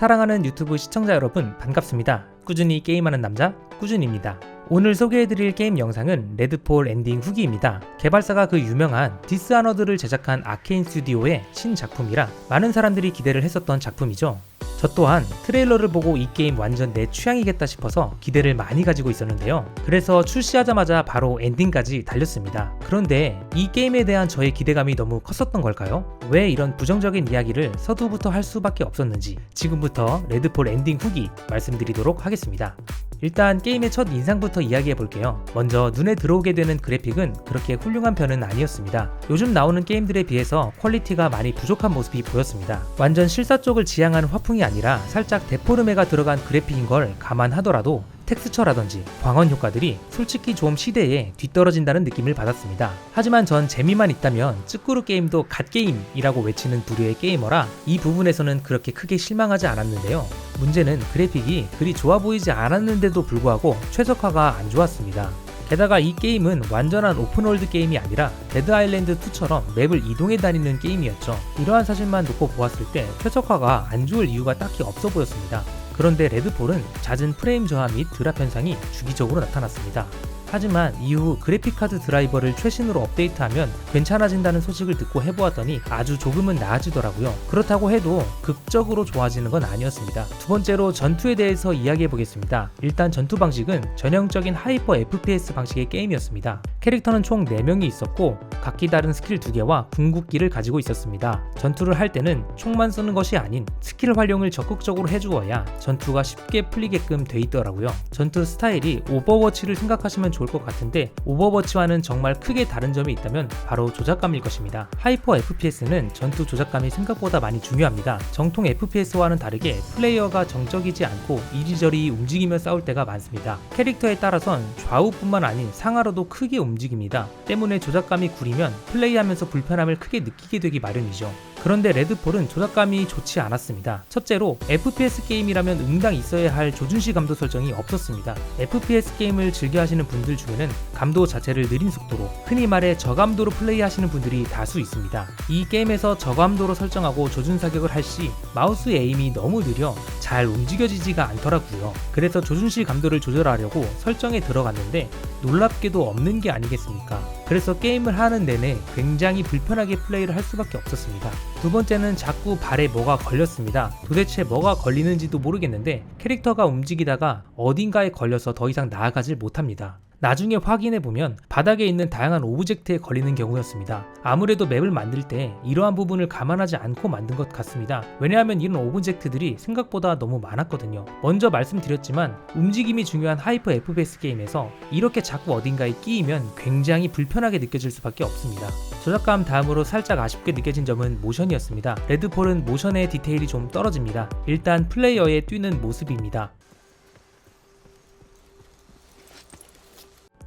사랑하는 유튜브 시청자 여러분 반갑습니다. 꾸준히 게임하는 남자 꾸준입니다. 오늘 소개해드릴 게임 영상은 레드폴 엔딩 후기입니다. 개발사가 그 유명한 디스아너드를 제작한 아케인 스튜디오의 신작품이라 많은 사람들이 기대를 했었던 작품이죠. 저 또한 트레일러를 보고 이 게임 완전 내 취향이겠다 싶어서 기대를 많이 가지고 있었는데요. 그래서 출시하자마자 바로 엔딩까지 달렸습니다. 그런데 이 게임에 대한 저의 기대감이 너무 컸었던 걸까요? 왜 이런 부정적인 이야기를 서두부터 할 수밖에 없었는지 지금부터 레드폴 엔딩 후기 말씀드리도록 하겠습니다. 일단 게임의 첫 인상부터 이야기해 볼게요. 먼저 눈에 들어오게 되는 그래픽은 그렇게 훌륭한 편은 아니었습니다. 요즘 나오는 게임들에 비해서 퀄리티가 많이 부족한 모습이 보였습니다. 완전 실사 쪽을 지향하는 화풍이 아니라 살짝 데포르메가 들어간 그래픽인 걸 감안하더라도 텍스처라든지 광원 효과들이 솔직히 좀 시대에 뒤떨어진다는 느낌을 받았습니다. 하지만 전 재미만 있다면 찌꾸루 게임도 갓게임이라고 외치는 부류의 게이머라 이 부분에서는 그렇게 크게 실망하지 않았는데요. 문제는 그래픽이 그리 좋아 보이지 않았는데도 불구하고 최적화가 안 좋았습니다. 게다가 이 게임은 완전한 오픈월드 게임이 아니라 데드 아일랜드 2처럼 맵을 이동해 다니는 게임이었죠. 이러한 사실만 놓고 보았을 때 최적화가 안 좋을 이유가 딱히 없어 보였습니다. 그런데 레드폴은 잦은 프레임 저하 및 드랍 현상이 주기적으로 나타났습니다. 하지만 이후 그래픽카드 드라이버를 최신으로 업데이트하면 괜찮아진다는 소식을 듣고 해보았더니 아주 조금은 나아지더라고요. 그렇다고 해도 극적으로 좋아지는 건 아니었습니다. 두 번째로 전투에 대해서 이야기해 보겠습니다. 일단 전투 방식은 전형적인 하이퍼 FPS 방식의 게임이었습니다. 캐릭터는 총 4명이 있었고 각기 다른 스킬 2개와 궁극기를 가지고 있었습니다. 전투를 할 때는 총만 쏘는 것이 아닌 스킬 활용을 적극적으로 해주어야 전투가 쉽게 풀리게끔 돼 있더라고요. 전투 스타일이 오버워치를 생각하시면 좋을 것 같은데 오버워치와는 정말 크게 다른 점이 있다면 바로 조작감일 것입니다. 하이퍼 FPS는 전투 조작감이 생각보다 많이 중요합니다. 정통 FPS와는 다르게 플레이어가 정적이지 않고 이리저리 움직이며 싸울 때가 많습니다. 캐릭터에 따라선 좌우뿐만 아닌 상하로도 크게 움직입니다. 때문에 조작감이 구리면 플레이하면서 불편함을 크게 느끼게 되기 마련이죠. 그런데 레드폴은 조작감이 좋지 않았습니다. 첫째로 FPS 게임이라면 응당 있어야 할 조준시 감도 설정이 없었습니다. FPS 게임을 즐겨 하시는 분들 중에는 감도 자체를 느린 속도로 흔히 말해 저감도로 플레이하시는 분들이 다수 있습니다. 이 게임에서 저감도로 설정하고 조준 사격을 할 시 마우스 에임이 너무 느려 잘 움직여지지가 않더라고요. 그래서 조준시 감도를 조절하려고 설정에 들어갔는데 놀랍게도 없는 게 아니겠습니까? 그래서 게임을 하는 내내 굉장히 불편하게 플레이를 할 수밖에 없었습니다. 두 번째는 자꾸 발에 뭐가 걸렸습니다. 도대체 뭐가 걸리는지도 모르겠는데 캐릭터가 움직이다가 어딘가에 걸려서 더 이상 나아가질 못합니다. 나중에 확인해 보면 바닥에 있는 다양한 오브젝트에 걸리는 경우였습니다. 아무래도 맵을 만들 때 이러한 부분을 감안하지 않고 만든 것 같습니다. 왜냐하면 이런 오브젝트들이 생각보다 너무 많았거든요. 먼저 말씀드렸지만 움직임이 중요한 하이퍼 FPS 게임에서 이렇게 자꾸 어딘가에 끼이면 굉장히 불편하게 느껴질 수밖에 없습니다. 조작감 다음으로 살짝 아쉽게 느껴진 점은 모션이었습니다. 레드폴은 모션의 디테일이 좀 떨어집니다. 일단 플레이어의 뛰는 모습입니다.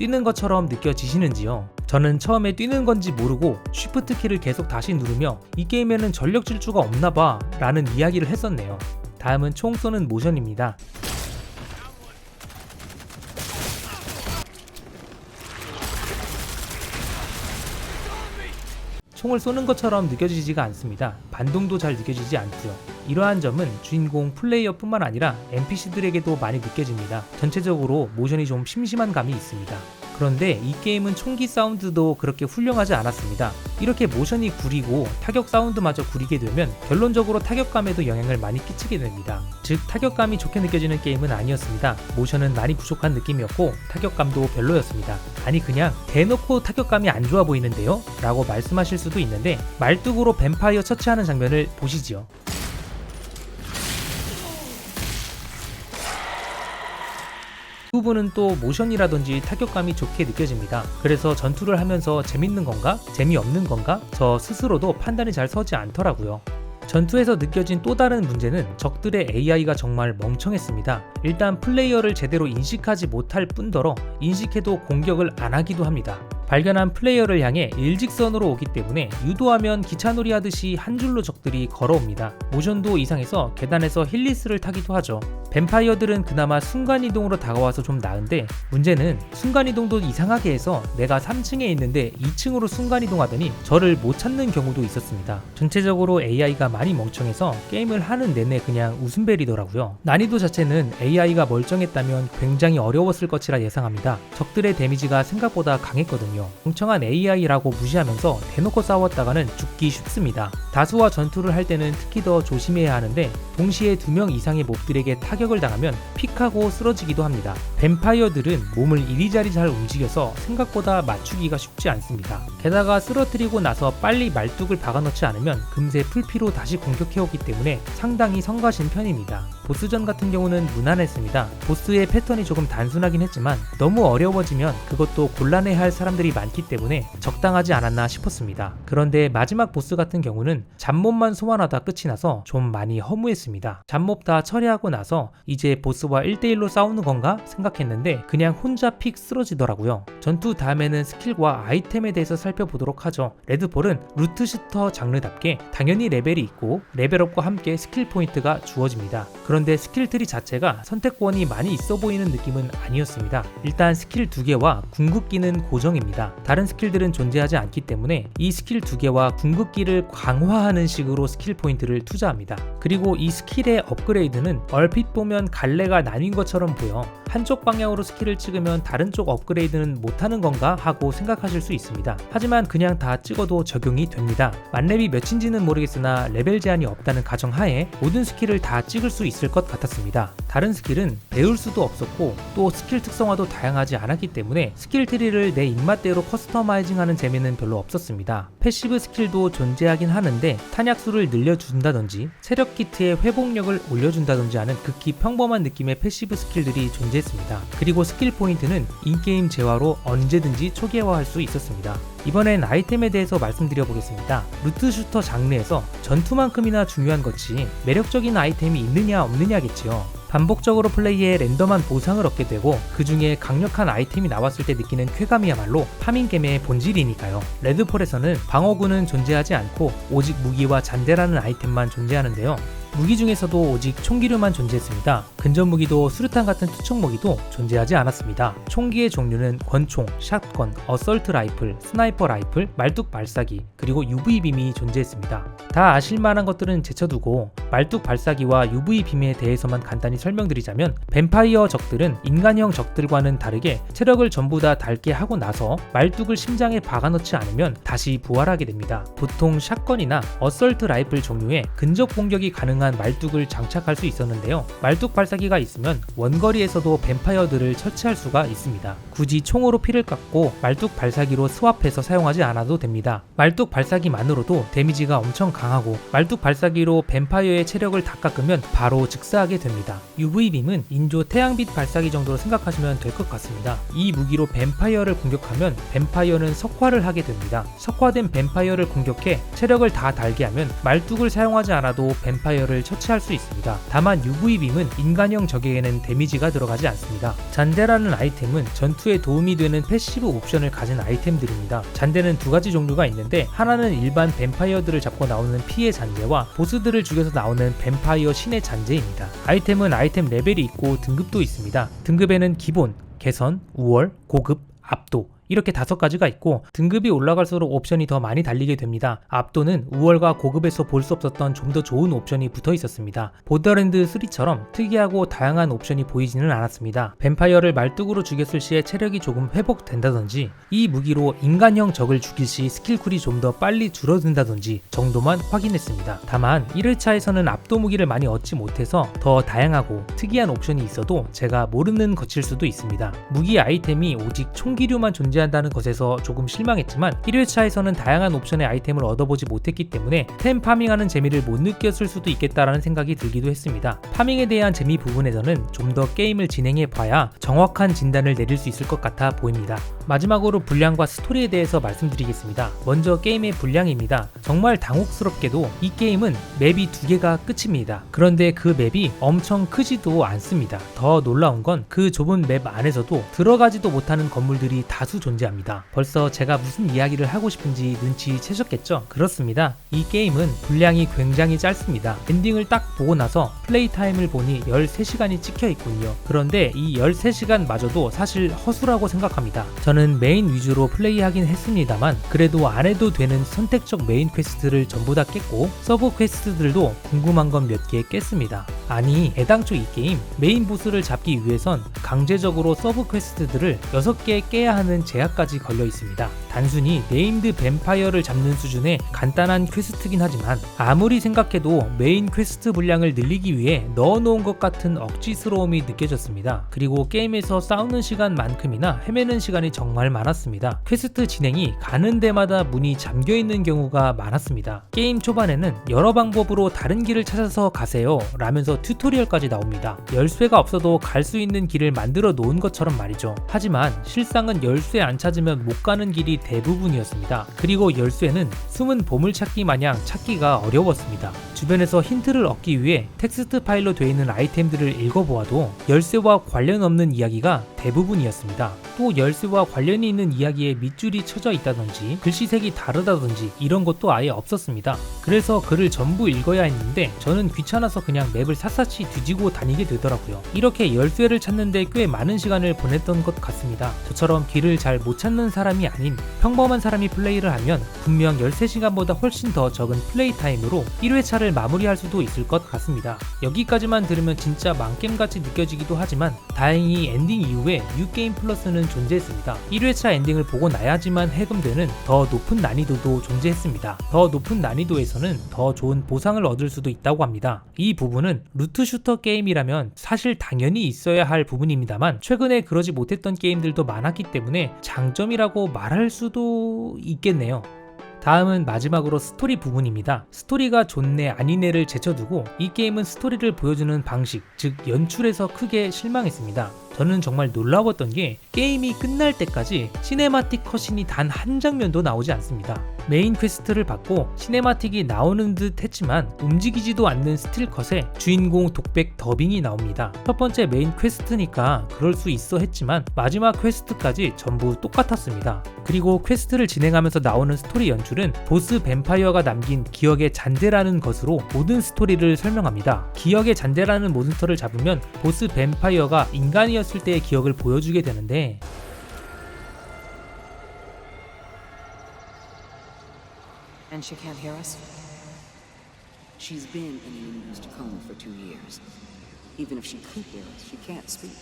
뛰는 것처럼 느껴지시는지요? 저는 처음에 뛰는 건지 모르고 쉬프트 키를 계속 다시 누르며 이 게임에는 전력 질주가 없나봐 라는 이야기를 했었네요. 다음은 총 쏘는 모션입니다. 총을 쏘는 것처럼 느껴지지가 않습니다. 반동도 잘 느껴지지 않고요. 이러한 점은 주인공 플레이어뿐만 아니라 NPC들에게도 많이 느껴집니다. 전체적으로 모션이 좀 심심한 감이 있습니다. 그런데 이 게임은 총기 사운드도 그렇게 훌륭하지 않았습니다. 이렇게 모션이 구리고 타격 사운드마저 구리게 되면 결론적으로 타격감에도 영향을 많이 끼치게 됩니다. 즉 타격감이 좋게 느껴지는 게임은 아니었습니다. 모션은 많이 부족한 느낌이었고 타격감도 별로였습니다. 아니 그냥 대놓고 타격감이 안 좋아 보이는데요? 라고 말씀하실 수도 있는데 말뚝으로 뱀파이어 처치하는 장면을 보시지요. 부분은 또 모션이라든지 타격감이 좋게 느껴집니다. 그래서 전투를 하면서 재밌는 건가? 재미없는 건가? 저 스스로도 판단이 잘 서지 않더라고요. 전투에서 느껴진 또 다른 문제는 적들의 AI가 정말 멍청했습니다. 일단 플레이어를 제대로 인식하지 못할 뿐더러 인식해도 공격을 안 하기도 합니다. 발견한 플레이어를 향해 일직선으로 오기 때문에 유도하면 기차놀이 하듯이 한 줄로 적들이 걸어옵니다. 모션도 이상해서 계단에서 힐리스를 타기도 하죠. 뱀파이어들은 그나마 순간이동으로 다가와서 좀 나은데 문제는 순간이동도 이상하게 해서 내가 3층에 있는데 2층으로 순간이동하더니 저를 못 찾는 경우도 있었습니다. 전체적으로 AI가 많이 멍청해서 게임을 하는 내내 그냥 웃음벨이더라고요. 난이도 자체는 AI가 멀쩡했다면 굉장히 어려웠을 것이라 예상합니다. 적들의 데미지가 생각보다 강했거든요. 멍청한 AI라고 무시하면서 대놓고 싸웠다가는 죽기 쉽습니다. 다수와 전투를 할 때는 특히 더 조심해야 하는데 동시에 두 명 이상의 몹들에게 타격을 당하면 픽하고 쓰러지기도 합니다. 뱀파이어들은 몸을 이리저리 잘 움직여서 생각보다 맞추기가 쉽지 않습니다. 게다가 쓰러뜨리고 나서 빨리 말뚝을 박아넣지 않으면 금세 풀피로 다시 공격해오기 때문에 상당히 성가신 편입니다. 보스전 같은 경우는 무난했습니다. 보스의 패턴이 조금 단순하긴 했지만 너무 어려워지면 그것도 곤란해할 사람들이 많기 때문에 적당하지 않았나 싶었습니다. 그런데 마지막 보스 같은 경우는 잡몹만 소환하다 끝이 나서 좀 많이 허무했습니다. 잡몹 다 처리하고 나서 이제 보스와 1대1로 싸우는 건가 생각했는데 그냥 혼자 픽 쓰러지더라고요. 전투 다음에는 스킬과 아이템에 대해서 살펴보도록 하죠. 레드폴은 루트 슈터 장르답게 당연히 레벨이 있고 레벨업과 함께 스킬 포인트가 주어집니다. 그런데 스킬 트리 자체가 선택권이 많이 있어 보이는 느낌은 아니었습니다. 일단 스킬 두 개와 궁극기는 고정입 니다. 다른 스킬들은 존재하지 않기 때문에 이 스킬 두 개와 궁극기를 강화하는 식으로 스킬 포인트를 투자합니다. 그리고 이 스킬의 업그레이드는 얼핏 보면 갈래가 나뉜 것처럼 보여 한쪽 방향으로 스킬을 찍으면 다른 쪽 업그레이드는 못하는 건가 하고 생각하실 수 있습니다. 하지만 그냥 다 찍어도 적용이 됩니다. 만렙이 몇인지는 모르겠으나 레벨 제한이 없다는 가정하에 모든 스킬을 다 찍을 수 있을 것 같았습니다. 다른 스킬은 배울 수도 없었고 또 스킬 특성화도 다양하지 않았기 때문에 스킬 트리를 내 입맛대로 커스터마이징하는 재미는 별로 없었습니다. 패시브 스킬도 존재하긴 하는데 탄약수를 늘려준다든지 체력 키트의 회복력을 올려준다든지 하는 극히 평범한 느낌의 패시브 스킬들이 존재했습니다. 그리고 스킬 포인트는 인게임 재화로 언제든지 초기화할 수 있었습니다. 이번엔 아이템에 대해서 말씀드려 보겠습니다. 루트 슈터 장르에서 전투만큼이나 중요한 것이 매력적인 아이템이 있느냐 없느냐겠지요. 반복적으로 플레이에 랜덤한 보상을 얻게 되고 그 중에 강력한 아이템이 나왔을 때 느끼는 쾌감이야말로 파밍겜의 본질이니까요. 레드폴에서는 방어구는 존재하지 않고 오직 무기와 잔대라는 아이템만 존재하는데요. 무기 중에서도 오직 총기류만 존재했습니다. 근접 무기도 수류탄 같은 투척 무기도 존재하지 않았습니다. 총기의 종류는 권총, 샷건, 어설트 라이플, 스나이퍼 라이플, 말뚝 발사기, 그리고 UV 빔이 존재했습니다. 다 아실만한 것들은 제쳐두고 말뚝 발사기와 UV 빔에 대해서만 간단히 설명드리자면 뱀파이어 적들은 인간형 적들과는 다르게 체력을 전부 다 닳게 하고 나서 말뚝을 심장에 박아넣지 않으면 다시 부활하게 됩니다. 보통 샷건이나 어설트 라이플 종류의 근접 공격이 가능한 말뚝을 장착할 수 있었는데요. 말뚝 발사 기가 있으면 원거리에서도 뱀파이어들을 처치할 수가 있습니다. 굳이 총으로 피를 깎고 말뚝 발사기로 스왑해서 사용하지 않아도 됩니다. 말뚝 발사기만으로도 데미지가 엄청 강하고 말뚝 발사기로 뱀파이어의 체력을 다 깎으면 바로 즉사하게 됩니다. UV빔은 인조 태양빛 발사기 정도로 생각하시면 될 것 같습니다. 이 무기로 뱀파이어를 공격하면 뱀파이어는 석화를 하게 됩니다. 석화된 뱀파이어를 공격해 체력을 다 달게 하면 말뚝을 사용하지 않아도 뱀파이어를 처치할 수 있습니다. 다만 UV빔은 인간 형 적에게는 데미지가 들어가지 않습니다. 잔대라는 아이템은 전투에 도움이 되는 패시브 옵션을 가진 아이템들입니다. 잔대는 두 가지 종류가 있는데 하나는 일반 뱀파이어들을 잡고 나오는 피해 잔재와 보스들을 죽여서 나오는 뱀파이어 신의 잔재입니다. 아이템은 아이템 레벨이 있고 등급도 있습니다. 등급에는 기본, 개선, 우월, 고급, 압도 이렇게 다섯 가지가 있고 등급이 올라갈수록 옵션이 더 많이 달리게 됩니다. 압도는 우월과 고급에서 볼 수 없었던 좀 더 좋은 옵션이 붙어 있었습니다. 보더랜드 3처럼 특이하고 다양한 옵션이 보이지는 않았습니다. 뱀파이어를 말뚝으로 죽였을 시에 체력이 조금 회복된다든지 이 무기로 인간형 적을 죽일 시 스킬쿨이 좀 더 빨리 줄어든다든지 정도만 확인했습니다. 다만 1회차에서는 압도 무기를 많이 얻지 못해서 더 다양하고 특이한 옵션이 있어도 제가 모르는 것일 수도 있습니다. 무기 아이템이 오직 총기류만 존재 한다는 것에서 조금 실망했지만 1회차에서는 다양한 옵션의 아이템을 얻어보지 못했기 때문에 템 파밍하는 재미를 못 느꼈을 수도 있겠다라는 생각이 들기도 했습니다. 파밍에 대한 재미 부분에서는 좀 더 게임을 진행해 봐야 정확한 진단을 내릴 수 있을 것 같아 보입니다. 마지막으로 분량과 스토리에 대해서 말씀드리겠습니다. 먼저 게임의 분량입니다. 정말 당혹스럽게도 이 게임은 맵이 두 개가 끝입니다. 그런데 그 맵이 엄청 크지도 않습니다. 더 놀라운 건 그 좁은 맵 안에서도 들어가지도 못하는 건물들이 다수 존재합니다. 벌써 제가 무슨 이야기를 하고 싶은지 눈치채셨겠죠? 그렇습니다. 이 게임은 분량이 굉장히 짧습니다. 엔딩을 딱 보고 나서 플레이 타임을 보니 13시간이 찍혀 있군요. 그런데 이 13시간 마저도 사실 허수라고 생각합니다. 저는 메인 위주로 플레이하긴 했습니다만 그래도 안 해도 되는 선택적 메인 퀘스트를 전부 다 깼고 서브 퀘스트들도 궁금한 건 몇 개 깼습니다. 아니 애당초 이 게임 메인 보스를 잡기 위해선 강제적으로 서브 퀘스트들을 6개 깨야 하는 제약까지 걸려 있습니다. 단순히 네임드 뱀파이어를 잡는 수준의 간단한 퀘스트긴 하지만 아무리 생각해도 메인 퀘스트 분량을 늘리기 위해 넣어놓은 것 같은 억지스러움이 느껴졌습니다. 그리고 게임에서 싸우는 시간만큼이나 헤매는 시간이 정말 많았습니다. 퀘스트 진행이 가는 데마다 문이 잠겨 있는 경우가 많았습니다. 게임 초반에는 여러 방법으로 다른 길을 찾아서 가세요 라면서 튜토리얼까지 나옵니다. 열쇠가 없어도 갈 수 있는 길을 만들어 놓은 것처럼 말이죠. 하지만 실상은 열쇠 안 찾으면 못 가는 길이 대부분이었습니다. 그리고 열쇠는 숨은 보물찾기 마냥 찾기가 어려웠습니다. 주변에서 힌트를 얻기 위해 텍스트 파일로 되어 있는 아이템들을 읽어보아도 열쇠와 관련 없는 이야기가 대부분이었습니다. 또 열쇠와 관련이 있는 이야기에 밑줄이 쳐져 있다든지 글씨색이 다르다든지 이런 것도 아예 없었습니다. 그래서 글을 전부 읽어야 했는데 저는 귀찮아서 그냥 맵을 샅샅이 뒤지고 다니게 되더라고요. 이렇게 열쇠를 찾는데 꽤 많은 시간을 보냈던 것 같습니다. 저처럼 길을 잘 못 찾는 사람이 아닌 평범한 사람이 플레이를 하면 분명 13시간보다 훨씬 더 적은 플레이 타임으로 1회차를 마무리할 수도 있을 것 같습니다. 여기까지만 들으면 진짜 망겜같이 느껴지기도 하지만 다행히 엔딩 이후에 뉴게임 플러스는 존재했습니다. 1회차 엔딩을 보고 나야지만 해금되는 더 높은 난이도도 존재했습니다. 더 높은 난이도에서는 더 좋은 보상을 얻을 수도 있다고 합니다. 이 부분은 루트 슈터 게임이라면 사실 당연히 있어야 할 부분입니다만 최근에 그러지 못했던 게임들도 많았기 때문에 장점이라고 말할 수도 있겠네요. 다음은 마지막으로 스토리 부분입니다. 스토리가 좋네 아니네를 제쳐두고 이 게임은 스토리를 보여주는 방식, 즉 연출에서 크게 실망했습니다. 저는 정말 놀라웠던 게 게임이 끝날 때까지 시네마틱 컷신이 단 한 장면도 나오지 않습니다. 메인 퀘스트를 받고 시네마틱이 나오는 듯 했지만 움직이지도 않는 스틸 컷에 주인공 독백 더빙이 나옵니다. 첫 번째 메인 퀘스트니까 그럴 수 있어 했지만 마지막 퀘스트까지 전부 똑같았습니다. 그리고 퀘스트를 진행하면서 나오는 스토리 연출은 보스 뱀파이어가 남긴 기억의 잔재라는 것으로 모든 스토리를 설명합니다. 기억의 잔재라는 몬스터를 잡으면 보스 뱀파이어가 인간이었 을 때의 기억을 보여주게 되는데 And she can't hear us? She's been in an induced coma for two years. Even if she could hear us, she can't speak.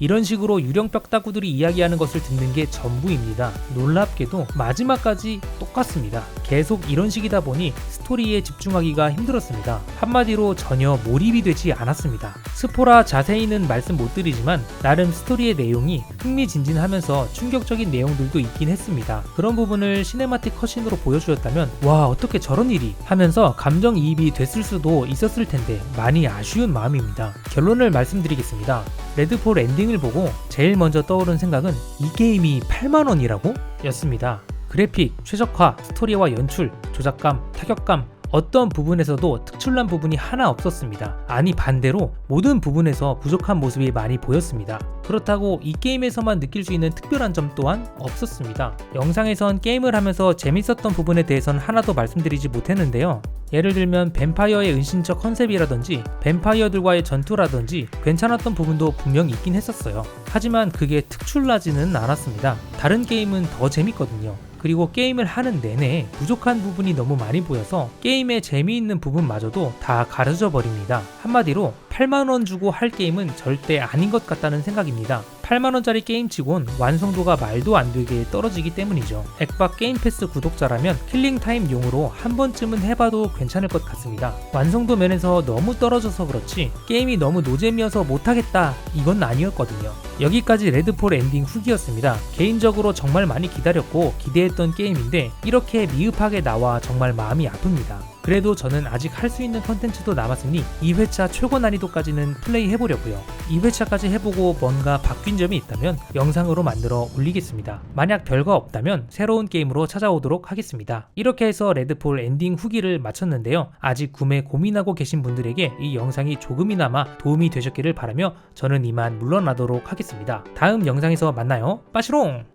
이런 식으로 유령 뼈다구들이 이야기하는 것을 듣는 게 전부입니다. 놀랍게도 마지막까지 똑같습니다. 계속 이런 식이다 보니 스토리에 집중하기가 힘들었습니다. 한마디로 전혀 몰입이 되지 않았습니다. 스포라 자세히는 말씀 못 드리지만 나름 스토리의 내용이 흥미진진하면서 충격적인 내용들도 있긴 했습니다. 그런 부분을 시네마틱 컷신으로 보여주었다면 와 어떻게 저런 일이 하면서 감정이입이 됐을 수도 있었을 텐데 많이 아쉬운 마음입니다. 결론을 말씀드리겠습니다. 레드폴 엔 딩을 보고 제일 먼저 떠오른 생각은 이 게임이 8만원이라고? 였습니다. 그래픽, 최적화, 스토리와 연출, 조작감, 타격감, 어떤 부분에서도 특출난 부분이 하나 없었습니다. 아니 반대로 모든 부분에서 부족한 모습이 많이 보였습니다. 그렇다고 이 게임에서만 느낄 수 있는 특별한 점 또한 없었습니다. 영상에선 게임을 하면서 재밌었던 부분에 대해선 하나도 말씀드리지 못했는데요. 예를 들면 뱀파이어의 은신처 컨셉이라든지 뱀파이어들과의 전투라든지 괜찮았던 부분도 분명 있긴 했었어요. 하지만 그게 특출나지는 않았습니다. 다른 게임은 더 재밌거든요. 그리고 게임을 하는 내내 부족한 부분이 너무 많이 보여서 게임의 재미있는 부분마저도 다 가려져 버립니다. 한마디로 8만원 주고 할 게임은 절대 아닌 것 같다는 생각입니다. 8만원짜리 게임치곤 완성도가 말도 안 되게 떨어지기 때문이죠. 액박 게임 패스 구독자라면 킬링타임용으로 한 번쯤은 해봐도 괜찮을 것 같습니다. 완성도 면에서 너무 떨어져서 그렇지 게임이 너무 노잼이어서 못하겠다 이건 아니었거든요. 여기까지 레드폴 엔딩 후기였습니다. 개인적으로 정말 많이 기다렸고 기대했던 게임인데 이렇게 미흡하게 나와 정말 마음이 아픕니다. 그래도 저는 아직 할 수 있는 컨텐츠도 남았으니 2회차 최고 난이도까지는 플레이 해보려고요. 2회차까지 해보고 뭔가 바뀐 점이 있다면 영상으로 만들어 올리겠습니다. 만약 별거 없다면 새로운 게임으로 찾아오도록 하겠습니다. 이렇게 해서 레드폴 엔딩 후기를 마쳤는데요. 아직 구매 고민하고 계신 분들에게 이 영상이 조금이나마 도움이 되셨기를 바라며 저는 이만 물러나도록 하겠습니다. 다음 영상에서 만나요. 빠시롱!